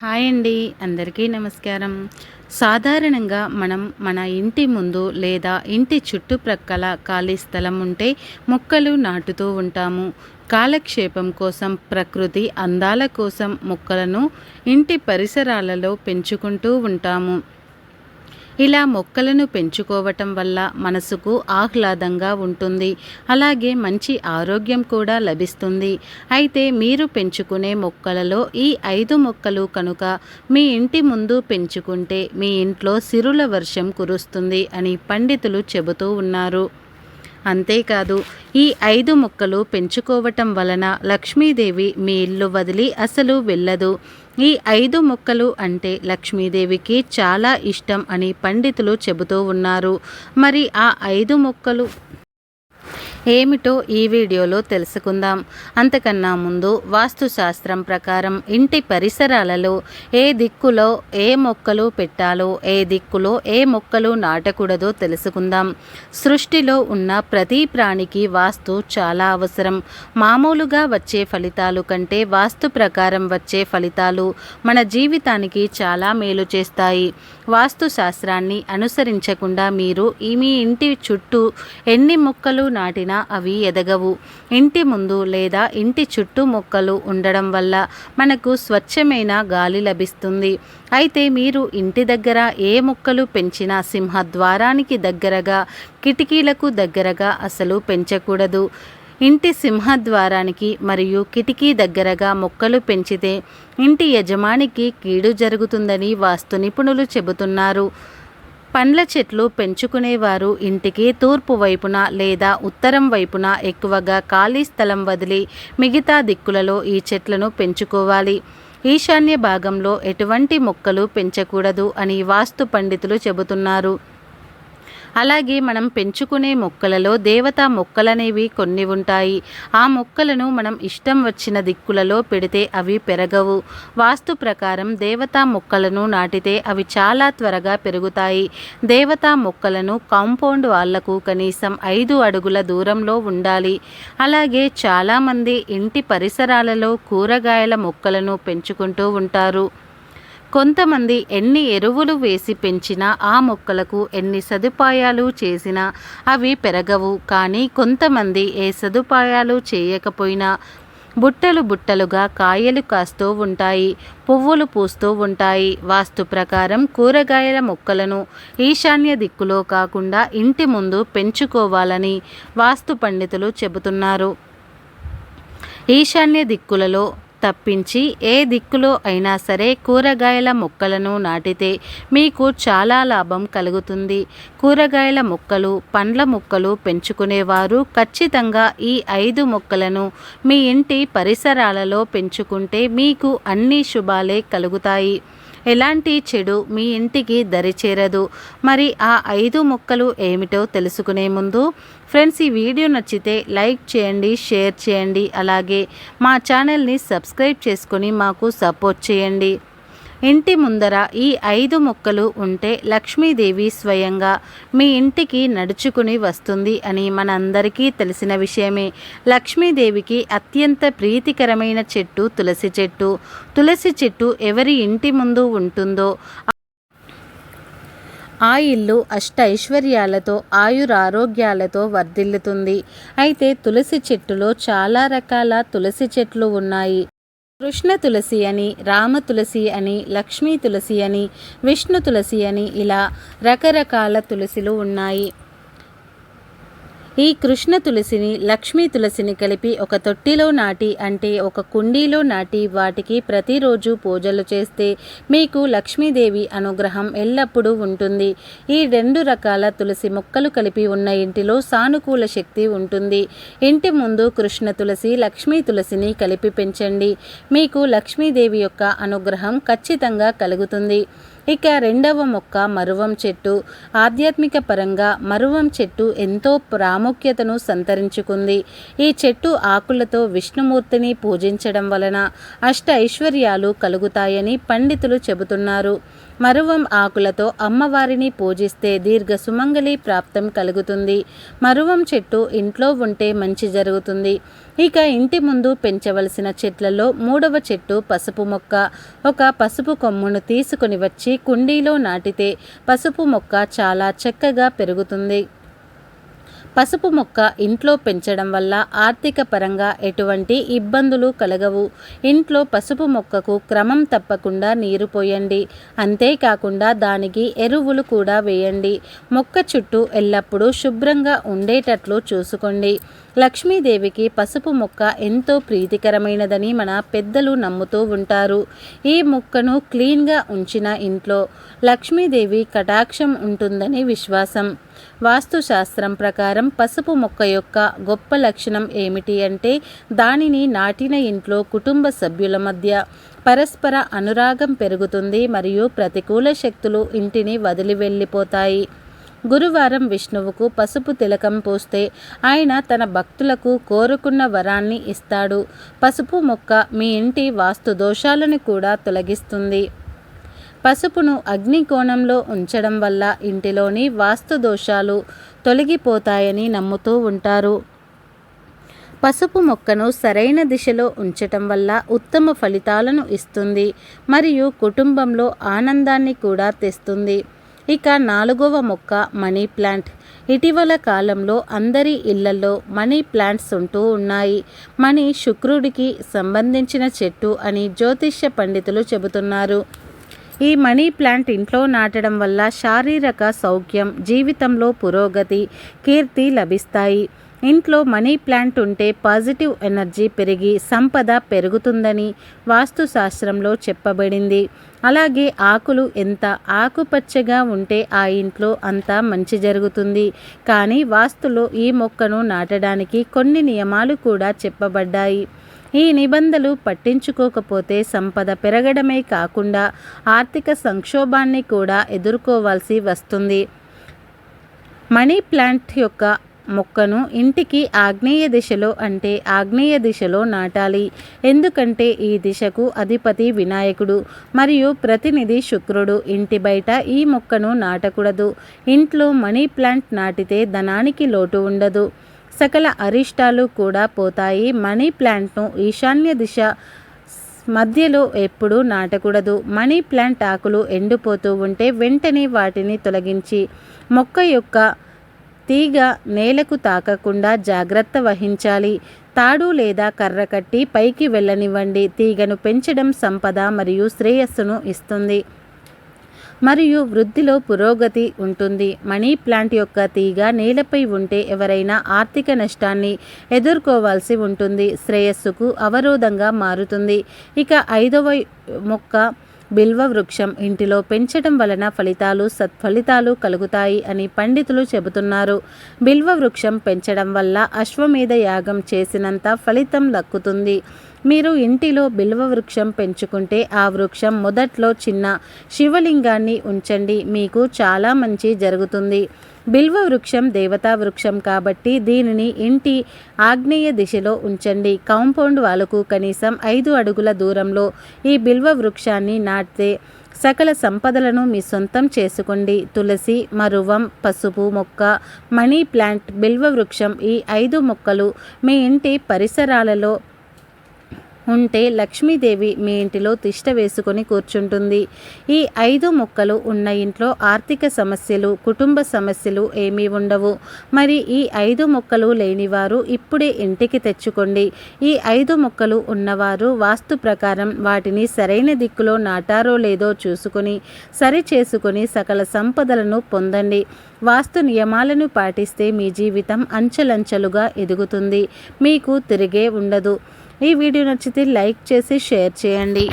Hi అండి అందరికీ నమస్కారం. సాధారణంగా మనం మన ఇంటి ముందు లేదా ఇంటి చుట్టుప్రక్కల ఖాళీ స్థలం ఉంటే మొక్కలు నాటుతూ ఉంటాము. కాలక్షేపం కోసం ప్రకృతి అందాల కోసం మొక్కలను ఇంటి పరిసరాలలో పెంచుకుంటూ ఉంటాము. ఇలా మొక్కలను పెంచుకోవటం వల్ల మనసుకు ఆహ్లాదంగా ఉంటుంది. అలాగే మంచి ఆరోగ్యం కూడా లభిస్తుంది. అయితే మీరు పెంచుకునే మొక్కలలో ఈ ఐదు మొక్కలు కనుక మీ ఇంటి ముందు పెంచుకుంటే మీ ఇంట్లో సిరుల వర్షం కురుస్తుంది అని పండితులు చెబుతూ ఉన్నారు. అంతేకాదు ఈ ఐదు మొక్కలు పెంచుకోవటం వలన లక్ష్మీదేవి మీ ఇల్లు వదిలి అసలు వెళ్ళదు. ఈ ఐదు మొక్కలు అంటే లక్ష్మీదేవికి చాలా ఇష్టం అని పండితులు చెబుతూ ఉన్నారు. మరి ఆ ఐదు మొక్కలు ఏమిటో ఈ వీడియోలో తెలుసుకుందాం. అంతకన్నా ముందు వాస్తుశాస్త్రం ప్రకారం ఇంటి పరిసరాలలో ఏ దిక్కులో ఏ మొక్కలు పెట్టాలో ఏ దిక్కులో ఏ మొక్కలు నాటకూడదో తెలుసుకుందాం. సృష్టిలో ఉన్న ప్రతి ప్రాణికి వాస్తు చాలా అవసరం. మామూలుగా వచ్చే ఫలితాలు కంటే వాస్తు ప్రకారం వచ్చే ఫలితాలు మన జీవితానికి చాలా మేలు చేస్తాయి. వాస్తు శాస్త్రాన్ని అనుసరించకుండా మీరు ఈ మీ ఇంటి చుట్టూ ఎన్ని మొక్కలు నాటినా అయినా అవి ఎదగవు. ఇంటి ముందు లేదా ఇంటి చుట్టూ మొక్కలు ఉండడం వల్ల మనకు స్వచ్ఛమైన గాలి లభిస్తుంది. అయితే మీరు ఇంటి దగ్గర ఏ మొక్కలు పెంచినా సింహద్వారానికి దగ్గరగా కిటికీలకు దగ్గరగా అసలు పెంచకూడదు. ఇంటి సింహద్వారానికి మరియు కిటికీ దగ్గరగా మొక్కలు పెంచితే ఇంటి యజమానికి కీడు జరుగుతుందని వాస్తు నిపుణులు చెబుతున్నారు. పండ్ల చెట్లు పెంచుకునేవారు ఇంటికి తూర్పు వైపున లేదా ఉత్తరం వైపున ఎక్కువగా ఖాళీ స్థలం వదిలి మిగతా దిక్కులలో ఈ చెట్లను పెంచుకోవాలి. ఈశాన్య భాగంలో ఎటువంటి మొక్కలు పెంచకూడదు అని వాస్తు పండితులు చెబుతున్నారు. అలాగే మనం పెంచుకునే మొక్కలలో దేవతా మొక్కలనేవి కొన్ని ఉంటాయి. ఆ మొక్కలను మనం ఇష్టం వచ్చిన దిక్కులలో పెడితే అవి పెరగవు. వాస్తు ప్రకారం దేవతా మొక్కలను నాటితే అవి చాలా త్వరగా పెరుగుతాయి. దేవతా మొక్కలను కాంపౌండ్ వాళ్ళకు కనీసం ఐదు అడుగుల దూరంలో ఉండాలి. అలాగే చాలామంది ఇంటి పరిసరాలలో కూరగాయల మొక్కలను పెంచుకుంటూ ఉంటారు. కొంతమంది ఎన్ని ఎరువులు వేసి పెంచినా ఆ మొక్కలకు ఎన్ని సదుపాయాలు చేసినా అవి పెరగవు. కానీ కొంతమంది ఏ సదుపాయాలు చేయకపోయినా బుట్టలు బుట్టలుగా కాయలు కాస్తూ ఉంటాయి పువ్వులు పూస్తూ ఉంటాయి. వాస్తు ప్రకారం కూరగాయల మొక్కలను ఈశాన్య దిక్కులో కాకుండా ఇంటి ముందు పెంచుకోవాలని వాస్తు పండితులు చెబుతున్నారు. ఈశాన్య దిక్కులలో తప్పించి ఏ దిక్కులో అయినా సరే కూరగాయల మొక్కలను నాటితే మీకు చాలా లాభం కలుగుతుంది. కూరగాయల మొక్కలు పండ్ల మొక్కలు పెంచుకునేవారు ఖచ్చితంగా ఈ ఐదు మొక్కలను మీ ఇంటి పరిసరాలలో పెంచుకుంటే మీకు అన్ని శుభాలే కలుగుతాయి. ఎలాంటి చెడు మీ ఇంటికి దరిచేరదు మరి ఆ ఐదు మొక్కలు ఏమిటో తెలుసుకునే ముందు ఫ్రెండ్స్ ఈ వీడియో నచ్చితే లైక్ చేయండి షేర్ చేయండి. అలాగే మా ఛానల్ని సబ్స్క్రైబ్ చేసుకొని మాకు సపోర్ట్ చేయండి. ఇంటి ముందర ఈ ఐదు మొక్కలు ఉంటే లక్ష్మీదేవి స్వయంగా మీ ఇంటికి నడుచుకుని వస్తుంది అని మనందరికీ తెలిసిన విషయమే. లక్ష్మీదేవికి అత్యంత ప్రీతికరమైన చెట్టు తులసి చెట్టు. తులసి చెట్టు ఎవరి ఇంటి ముందు ఉంటుందో ఆ ఇల్లు అష్ట ఐశ్వర్యాలతో ఆయురారోగ్యాలతో వర్ధిల్లుతుంది. అయితే తులసి చెట్టులో చాలా రకాల తులసి చెట్లు ఉన్నాయి. కృష్ణ తులసి అని రామ తులసి అని లక్ష్మీ తులసి అని విష్ణు తులసి అని ఇలా రకరకాల తులసిలు ఉన్నాయి. ఈ కృష్ణ తులసిని లక్ష్మీ తులసిని కలిపి ఒక తొట్టిలో నాటి అంటే ఒక కుండీలో నాటి వాటికి ప్రతిరోజు పూజలు చేస్తే మీకు లక్ష్మీదేవి అనుగ్రహం ఎల్లప్పుడూ ఉంటుంది. ఈ రెండు రకాల తులసి మొక్కలు కలిపి ఉన్న ఇంటిలో సానుకూల శక్తి ఉంటుంది. ఇంటి ముందు కృష్ణ తులసి లక్ష్మీ తులసిని కలిపి పెంచండి. మీకు లక్ష్మీదేవి యొక్క అనుగ్రహం ఖచ్చితంగా కలుగుతుంది. ఇక రెండవ మొక్క మరువం చెట్టు. ఆధ్యాత్మిక పరంగా మరువం చెట్టు ఎంతో ప్రాముఖ్యతను సంతరించుకుంది. ఈ చెట్టు ఆకులతో విష్ణుమూర్తిని పూజించడం వలన అష్ట ఐశ్వర్యాలు కలుగుతాయని పండితులు చెబుతున్నారు. మరువం ఆకులతో అమ్మవారిని పూజిస్తే దీర్ఘ సుమంగళి ప్రాప్తం కలుగుతుంది. మరువం చెట్టు ఇంట్లో ఉంటే మంచి జరుగుతుంది. ఇక ఇంటి ముందు పెంచవలసిన చెట్లలో మూడవ చెట్టు పసుపు మొక్క. ఒక పసుపు కొమ్మును తీసుకుని వచ్చి కుండీలో నాటితే పసుపు మొక్క చాలా చక్కగా పెరుగుతుంది. పసుపు మొక్క ఇంట్లో పెంచడం వల్ల ఆర్థిక పరంగా ఎటువంటి ఇబ్బందులు కలగవు. ఇంట్లో పసుపు మొక్కకు క్రమం తప్పకుండా నీరు పోయండి. అంతేకాకుండా దానికి ఎరువులు కూడా వేయండి. మొక్క చుట్టూ ఎల్లప్పుడూ శుభ్రంగా ఉండేటట్లు చూసుకోండి. లక్ష్మీదేవికి పసుపు మొక్క ఎంతో ప్రీతికరమైనదని మన పెద్దలు నమ్ముతూ ఉంటారు. ఈ మొక్కను క్లీన్గా ఉంచిన ఇంట్లో లక్ష్మీదేవి కటాక్షం ఉంటుందని విశ్వాసం. వాస్తుశాస్త్రం ప్రకారం పసుపు మొక్క యొక్క గొప్ప లక్షణం ఏమిటి అంటే దానిని నాటిన ఇంట్లో కుటుంబ సభ్యుల మధ్య పరస్పర అనురాగం పెరుగుతుంది మరియు ప్రతికూల శక్తులు ఇంటిని వదిలి వెళ్ళిపోతాయి. గురువారం విష్ణువుకు పసుపు తిలకం పూస్తే ఆయన తన భక్తులకు కోరుకున్న వరాన్ని ఇస్తాడు. పసుపు మొక్క మీ ఇంటి వాస్తు దోషాలను కూడా తొలగిస్తుంది. పసుపును అగ్నికోణంలో ఉంచడం వల్ల ఇంటిలోని వాస్తు దోషాలు తొలగిపోతాయని నమ్ముతూ ఉంటారు. పసుపు మొక్కను సరైన దిశలో ఉంచటం వల్ల ఉత్తమ ఫలితాలను ఇస్తుంది మరియు కుటుంబంలో ఆనందాన్ని కూడా తెస్తుంది. ఇక నాలుగవ మొక్క మనీ ప్లాంట్. ఇటీవల కాలంలో అందరి ఇళ్ళలో మనీ ప్లాంట్స్ ఉంటూ ఉన్నాయి. మనీ శుక్రుడికి సంబంధించిన చెట్టు అని జ్యోతిష్య పండితులు చెబుతున్నారు. ఈ మనీ ప్లాంట్ ఇంట్లో నాటడం వల్ల శారీరక సౌఖ్యం జీవితంలో పురోగతి కీర్తి లభిస్తాయి. ఇంట్లో మనీ ప్లాంట్ ఉంటే పాజిటివ్ ఎనర్జీ పెరిగి సంపద పెరుగుతుందని వాస్తుశాస్త్రంలో చెప్పబడింది. అలాగే ఆకులు ఎంత ఆకుపచ్చగా ఉంటే ఆ ఇంట్లో అంత మంచి జరుగుతుంది. కానీ వాస్తులో ఈ మొక్కను నాటడానికి కొన్ని నియమాలు కూడా చెప్పబడ్డాయి. ఈ నిబంధనలు పట్టించుకోకపోతే సంపద పెరగడమే కాకుండా ఆర్థిక సంక్షోభాన్ని కూడా ఎదుర్కోవాల్సి వస్తుంది. మనీ ప్లాంట్ యొక్క మొక్కను ఇంటికి ఆగ్నేయ దిశలో అంటే ఆగ్నేయ దిశలో నాటాలి. ఎందుకంటే ఈ దిశకు అధిపతి వినాయకుడు మరియు ప్రతినిధి శుక్రుడు. ఇంటి బయట ఈ మొక్కను నాటకూడదు. ఇంట్లో మనీ ప్లాంట్ నాటితే ధనానికి లోటు ఉండదు. సకల అరిష్టాలు కూడా పోతాయి. మనీ ప్లాంట్ను ఈశాన్య దిశ మధ్యలో ఎప్పుడూ నాటకూడదు. మనీ ప్లాంట్ ఆకులు ఎండిపోతూ ఉంటే వెంటనే వాటిని తొలగించి మొక్క యొక్క తీగ నేలకు తాకకుండా జాగ్రత్త వహించాలి. తాడు లేదా కర్ర కట్టి పైకి వెళ్ళనివ్వండి. తీగను పెంచడం సంపద మరియు శ్రేయస్సును ఇస్తుంది. మరియు వృద్ధిలో పురోగతి ఉంటుంది. మనీ ప్లాంట్ యొక్క తీగ నేలపై ఉంటే ఎవరైనా ఆర్థిక నష్టాన్ని ఎదుర్కోవాల్సి ఉంటుంది. శ్రేయస్సుకు అవరోధంగా మారుతుంది. ఇక ఐదవ మొక్క బిల్వ వృక్షం. ఇంటిలో పెంచడం వలన ఫలితాలు సత్ఫలితాలు కలుగుతాయి అని పండితులు చెబుతున్నారు. బిల్వ వృక్షం పెంచడం వల్ల అశ్వమేధ యాగం చేసినంత ఫలితం దక్కుతుంది. మీరు ఇంటిలో బిల్వ వృక్షం పెంచుకుంటే ఆ వృక్షం మొదట్లో చిన్న శివలింగాన్ని ఉంచండి. మీకు చాలా మంచి జరుగుతుంది. బిల్వ వృక్షం దేవతా వృక్షం కాబట్టి దీనిని ఇంటి ఆగ్నేయ దిశలో ఉంచండి. కాంపౌండ్ వాళ్ళకు కనీసం ఐదు అడుగుల దూరంలో ఈ బిల్వ వృక్షాన్ని నాటితే సకల సంపదలను మీ సొంతం చేసుకోండి. తులసి మరువం పసుపు మొక్క మనీ ప్లాంట్ బిల్వ వృక్షం ఈ ఐదు మొక్కలు మీ ఇంటి పరిసరాలలో ఉంటే లక్ష్మీదేవి మీ ఇంటిలో తిష్ట వేసుకొని కూర్చుంటుంది. ఈ ఐదు మొక్కలు ఉన్న ఇంట్లో ఆర్థిక సమస్యలు కుటుంబ సమస్యలు ఏమీ ఉండవు. మరి ఈ ఐదు మొక్కలు లేనివారు ఇప్పుడే ఇంటికి తెచ్చుకోండి. ఈ ఐదు మొక్కలు ఉన్నవారు వాస్తు ప్రకారం వాటిని సరైన దిక్కులో నాటారో లేదో చూసుకొని సరి చేసుకొని సకల సంపదలను పొందండి. వాస్తు నియమాలను పాటిస్తే మీ జీవితం అంచెలంచెలుగా ఎదుగుతుంది. మీకు తిరిగే ఉండదు. ఈ వీడియో నచ్చితే లైక్ చేసి షేర్ చేయండి.